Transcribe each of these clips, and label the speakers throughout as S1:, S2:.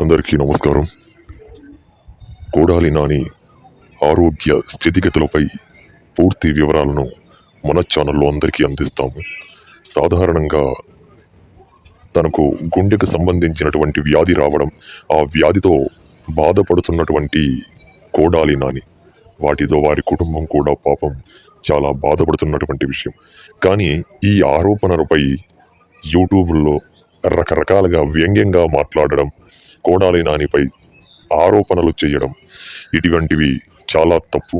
S1: అందరికీ నమస్కారం. కోడాలి నాని ఆరోగ్య స్థితిగతులపై పూర్తి వివరాలను మన ఛానల్లో అందరికీ అందిస్తాము. సాధారణంగా తనకు గుండెకు సంబంధించినటువంటి వ్యాధి రావడం ఆ వ్యాధితో బాధపడుతున్నటువంటి కోడాలి నాని వాటితో వారి కుటుంబం కూడా పాపం చాలా బాధపడుతున్నటువంటి విషయం. కానీ ఈ ఆరోపణలపై యూట్యూబ్లో రకరకాలుగా వ్యంగ్యంగా మాట్లాడడం కోడాలి నానిపై ఆరోపణలు చేయడం ఇటువంటివి చాలా తప్పు.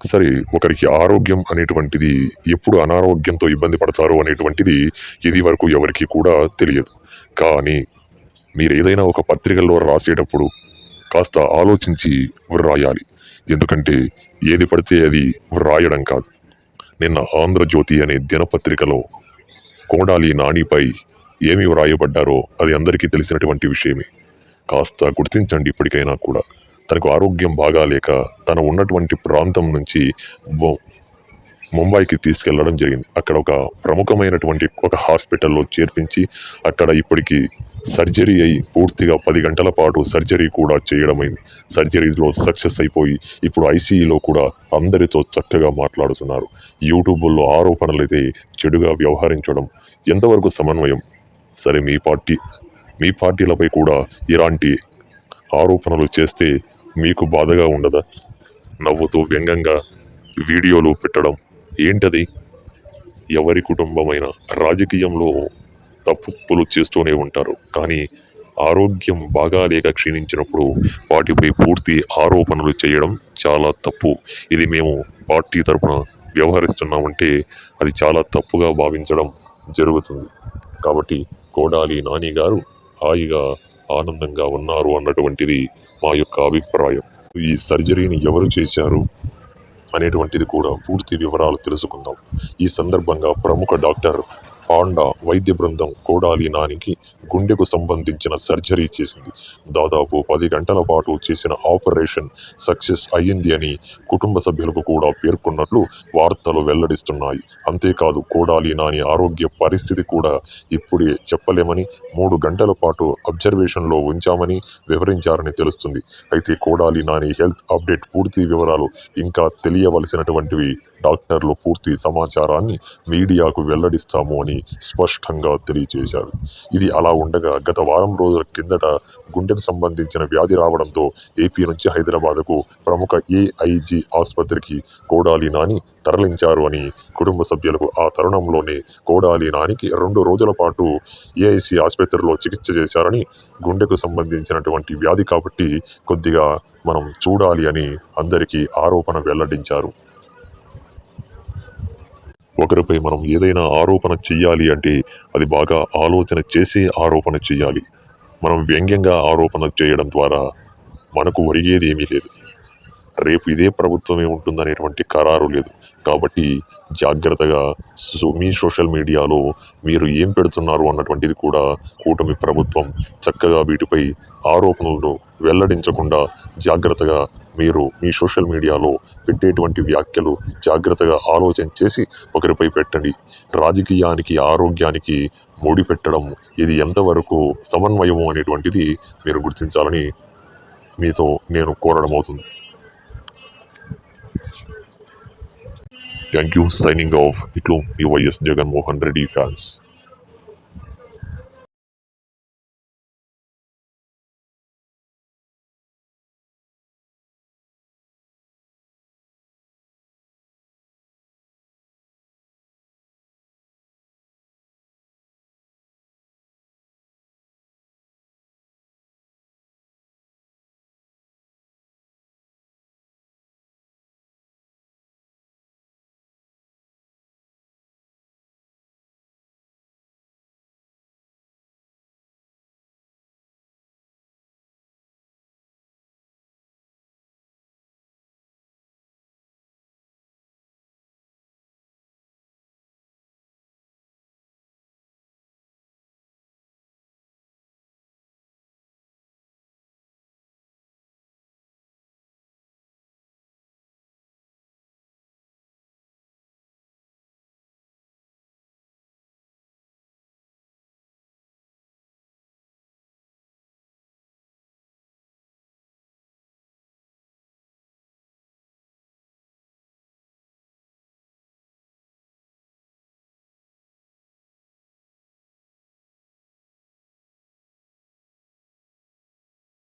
S1: సరే ఒకరికి ఆరోగ్యం అనేటువంటిది ఎప్పుడు అనారోగ్యంతో ఇబ్బంది పడతారు అనేటువంటిది ఇది వరకు ఎవరికి కూడా తెలియదు. కానీ మీరు ఏదైనా ఒక పత్రికల్లో రాసేటప్పుడు కాస్త ఆలోచించి వ్రాయాలి. ఎందుకంటే ఏది పడితే అది వ్రాయడం కాదు. నిన్న ఆంధ్రజ్యోతి అనే దినపత్రికలో కోడాలి నానిపై ఏమి వ్రాయబడ్డారో అది అందరికీ తెలిసినటువంటి విషయమే. కాస్త గుర్తించండి ఇప్పటికైనా కూడా. తనకు ఆరోగ్యం బాగాలేక తన ఉన్నటువంటి ప్రాంతం నుంచి ముంబైకి తీసుకెళ్ళడం జరిగింది. అక్కడ ఒక ప్రముఖమైనటువంటి ఒక హాస్పిటల్లో చేర్పించి అక్కడ ఇప్పటికి సర్జరీ అయి పూర్తిగా పది గంటల పాటు సర్జరీ కూడా చేయడమైంది. సర్జరీలో సక్సెస్ అయిపోయి ఇప్పుడు ఐసీఈలో కూడా అందరితో చక్కగా మాట్లాడుతున్నారు. యూట్యూబ్లో ఆరోపణలు అయితే చెడుగా వ్యవహరించడం ఎంతవరకు సమన్వయం? సరే మీ పార్టీ మీ పార్టీలపై కూడా ఇలాంటి ఆరోపణలు చేస్తే మీకు బాధగా ఉండదా? నవ్వుతూ వ్యంగ్యంగా వీడియోలు పెట్టడం ఏంటది? ఎవరి కుటుంబమైన రాజకీయంలో తప్పులు చేస్తూనే ఉంటారు. కానీ ఆరోగ్యం బాగా లేక క్షీణించినప్పుడు వాటిపై పూర్తి ఆరోపణలు చేయడం చాలా తప్పు. ఇది మేము పార్టీ తరపున వ్యవహరిస్తున్నామంటే అది చాలా తప్పుగా భావించడం జరుగుతుంది. కాబట్టి కోడాలి నాని గారు హాయిగా ఆనందంగా ఉన్నారు అన్నటువంటిది మా యొక్క అభిప్రాయం. ఈ సర్జరీని ఎవరు చేశారు అనేటువంటిది కూడా పూర్తి వివరాలు తెలుసుకుందాం. ఈ సందర్భంగా ప్రముఖ డాక్టర్ పాండా వైద్య బృందం కోడాలి నానికి గుండెకు సంబంధించిన సర్జరీ చేసింది. దాదాపు పది గంటల పాటు చేసిన ఆపరేషన్ సక్సెస్ అయ్యింది అని కుటుంబ సభ్యులకు కూడా పేర్కొన్నట్లు వార్తలు వెల్లడిస్తున్నాయి. అంతేకాదు కోడాలి నాని ఆరోగ్య పరిస్థితి కూడా ఇప్పుడే చెప్పలేమని మూడు గంటల పాటు అబ్జర్వేషన్లో ఉంచామని వివరించారని తెలుస్తుంది. అయితే కోడాలి నాని హెల్త్ అప్డేట్ పూర్తి వివరాలు ఇంకా తెలియవలసినటువంటివి డాక్టర్లు పూర్తి సమాచారాన్ని మీడియాకు వెల్లడిస్తాము అని స్పష్టంగా తెలియజేశారు. ఇది అలా ఉండగా గత వారం రోజుల కిందట గుండెకు సంబంధించిన వ్యాధి రావడంతో ఏపీ నుంచి హైదరాబాద్కు ప్రముఖ ఏఐజీ ఆసుపత్రికి కోడాలి నాని తరలించారు అని కుటుంబ సభ్యులకు ఆ తరుణంలోనే కోడాలి నానికి రెండు రోజుల పాటు ఏఐసి ఆసుపత్రిలో చికిత్స చేశారని గుండెకు సంబంధించినటువంటి వ్యాధి కాబట్టి కొద్దిగా మనం చూడాలి అని అందరికీ ఆరోపణ వెల్లడించారు. ఒకరిపై మనం ఏదైనా ఆరోపణ చెయ్యాలి అంటే అది బాగా ఆలోచన చేసి ఆరోపణ చెయ్యాలి. మనం వ్యంగ్యంగా ఆరోపణ చేయడం ద్వారా మనకు ఒరిగేది ఏమీ లేదు. రేపు ఇదే ప్రభుత్వమే ఉంటుందనేటువంటి ఖరారు లేదు. కాబట్టి జాగ్రత్తగా సో- మీ సోషల్ మీడియాలో మీరు ఏం పెడుతున్నారు అన్నటువంటిది కూడా కూటమి ప్రభుత్వం చక్కగా వీటిపై ఆరోపణలను వెల్లడించకుండా జాగ్రత్తగా మీరు మీ సోషల్ మీడియాలో పెట్టేటువంటి వ్యాఖ్యలు జాగ్రత్తగా ఆలోచన చేసి ఒకరిపై పెట్టండి. రాజకీయానికి ఆరోగ్యానికి ముడి పెట్టడం ఇది ఎంతవరకు సమన్వయము అనేటువంటిది మీరు గుర్తించాలని మీతో నేను కోరడం అవుతుంది Thank you, signing off. Itu PYS Jagan Mohan Reddy fans.